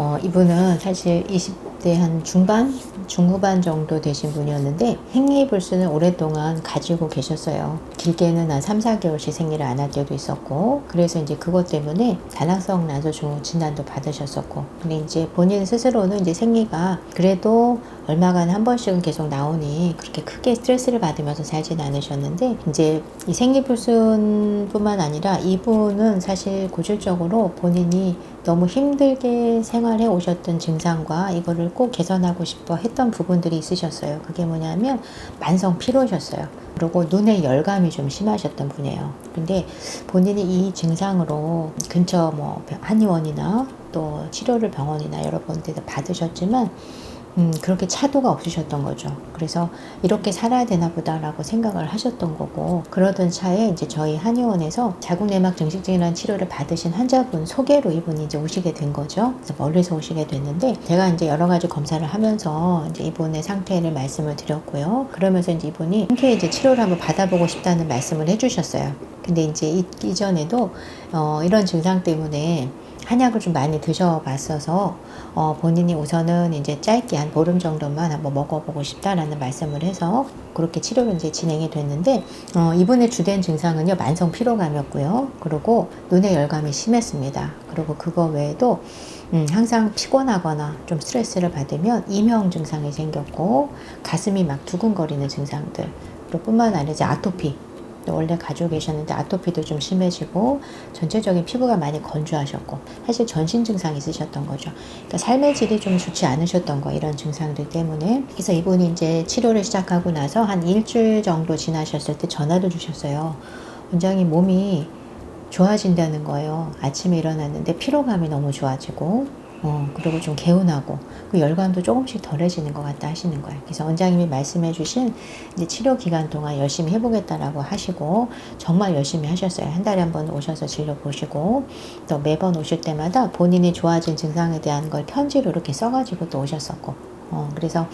어, 이분은 사실 20대 한 중반, 중후반 정도 되신 분이었는데 생리불순을 오랫동안 가지고 계셨어요. 길게는 한 3, 4개월씩 생리를 안 할 때도 있었고 그래서 이제 그것 때문에 다낭성 난소 증후 진단도 받으셨었고 근데 이제 본인 스스로는 이제 생리가 그래도 얼마간 한 번씩은 계속 나오니 그렇게 크게 스트레스를 받으면서 살진 않으셨는데 이제 이 생리불순뿐만 아니라 이분은 사실 고질적으로 본인이 너무 힘들게 생활해 오셨던 증상과 이거를 꼭 개선하고 싶어 했던 부분들이 있으셨어요. 그게 뭐냐면 만성 피로셨어요. 그리고 눈에 열감이 좀 심하셨던 분이에요. 근데 본인이 이 증상으로 근처 뭐 한의원이나 또 치료를 병원이나 여러 군데 받으셨지만 음, 그렇게 차도가 없으셨던 거죠. 그래서 이렇게 살아야 되나 보다라고 생각을 하셨던 거고, 그러던 차에 이제 저희 한의원에서 자궁내막 증식증이라는 치료를 받으신 환자분 소개로 이분이 이제 오시게 된 거죠. 그래서 멀리서 오시게 됐는데, 제가 이제 여러 가지 검사를 하면서 이제 이분의 상태를 말씀을 드렸고요. 그러면서 이제 이분이 함께 이제 치료를 한번 받아보고 싶다는 말씀을 해주셨어요. 근데 이제 이, 이전에도 어, 이런 증상 때문에 한약을 좀 많이 드셔봤어서 어, 본인이 우선은 이제 짧게 한 보름 정도만 한번 먹어보고 싶다라는 말씀을 해서 그렇게 치료를 이제 진행이 됐는데 어, 이분의 주된 증상은요 만성 피로감이었고요. 그리고 눈의 열감이 심했습니다. 그리고 그거 외에도 음, 항상 피곤하거나 좀 스트레스를 받으면 이명 증상이 생겼고 가슴이 막 두근거리는 증상들. 뿐만 아니라 이제 아토피 원래 가지고 계셨는데 아토피도 좀 심해지고 전체적인 피부가 많이 건조하셨고 사실 전신 증상이 있으셨던 거죠. 그러니까 삶의 질이 좀 좋지 않으셨던 거 이런 증상들 때문에 그래서 이분이 이제 치료를 시작하고 나서 한 일주일 정도 지나셨을 때 전화를 주셨어요. 원장님 몸이 좋아진다는 거예요. 아침에 일어났는데 피로감이 너무 좋아지고 어, 그리고 좀 개운하고 그 열감도 조금씩 덜해지는 것 같다 하시는 거예요. 그래서 원장님이 말씀해 주신 이제 치료 기간 동안 열심히 해보겠다라고 하시고 정말 열심히 하셨어요. 한 달에 한 번 오셔서 진료 보시고 또 매번 오실 때마다 본인이 좋아진 증상에 대한 걸 편지로 이렇게 써가지고 또 오셨었고 어, 그래서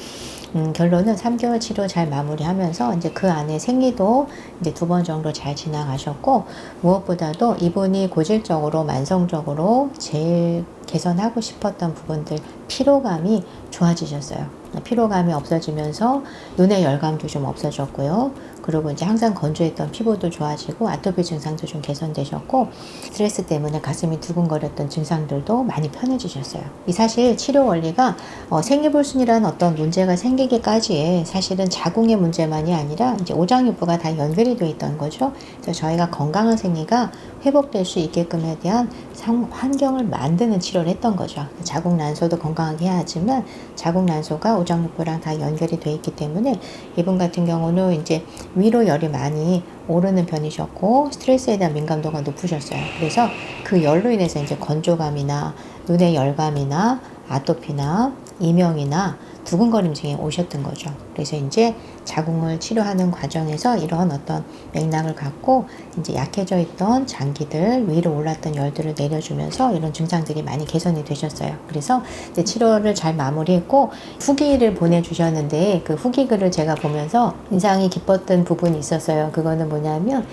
음, 결론은 3개월 치료 잘 마무리하면서 이제 그 안에 생리도 이제 두 번 정도 잘 지나가셨고 무엇보다도 이분이 고질적으로 만성적으로 제일 개선하고 싶었던 부분들 피로감이 좋아지셨어요. 피로감이 없어지면서 눈의 열감도 좀 없어졌고요. 그리고 이제 항상 건조했던 피부도 좋아지고 아토피 증상도 좀 개선되셨고 스트레스 때문에 가슴이 두근거렸던 증상들도 많이 편해지셨어요. 이 사실 치료 원리가 어, 생리불순이라는 어떤 문제가 생기기까지의 사실은 자궁의 문제만이 아니라 이제 오장육부가 다 연결이 되어 있던 거죠. 그래서 저희가 건강한 생리가 회복될 수 있게끔에 대한 상, 환경을 만드는 치료를 했던 거죠. 자궁 난소도 건강하게 해야 하지만 자궁 난소가 오장육부랑 다 연결이 되어 있기 때문에 이분 같은 경우는 이제 위로 열이 많이 오르는 편이셨고 스트레스에 대한 민감도가 높으셨어요. 그래서 그 열로 인해서 이제 건조감이나 눈의 열감이나 아토피나 이명이나 두근거림 증이 오셨던 거죠. 그래서 이제 자궁을 치료하는 과정에서 이런 어떤 맥락을 갖고 이제 약해져 있던 장기들 위로 올랐던 열들을 내려주면서 이런 증상들이 많이 개선이 되셨어요. 그래서 이제 치료를 잘 마무리했고 후기를 보내주셨는데 그 후기 글을 제가 보면서 인상이 깊었던 부분이 있었어요. 그거는 뭐냐면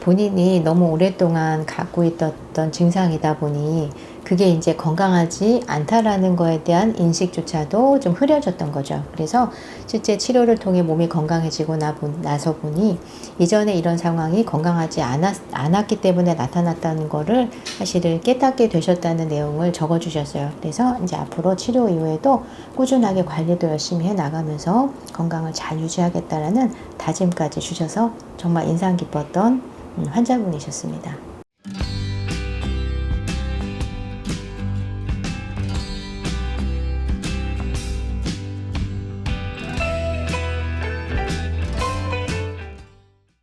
본인이 너무 오랫동안 갖고 있었던 증상이다 보니 그게 이제 건강하지 않다라는 거에 대한 인식조차도 좀 흐려졌던 거죠. 그래서 실제 치료를 통해 몸이 건강해지고 나, 나서 보니 이전에 이런 상황이 건강하지 않았, 않았기 때문에 나타났다는 거를 사실을 깨닫게 되셨다는 내용을 적어 주셨어요. 그래서 이제 앞으로 치료 이후에도 꾸준하게 관리도 열심히 해 나가면서 건강을 잘 유지하겠다라는 다짐까지 주셔서 정말 인상 깊었던 음, 환자분이셨습니다.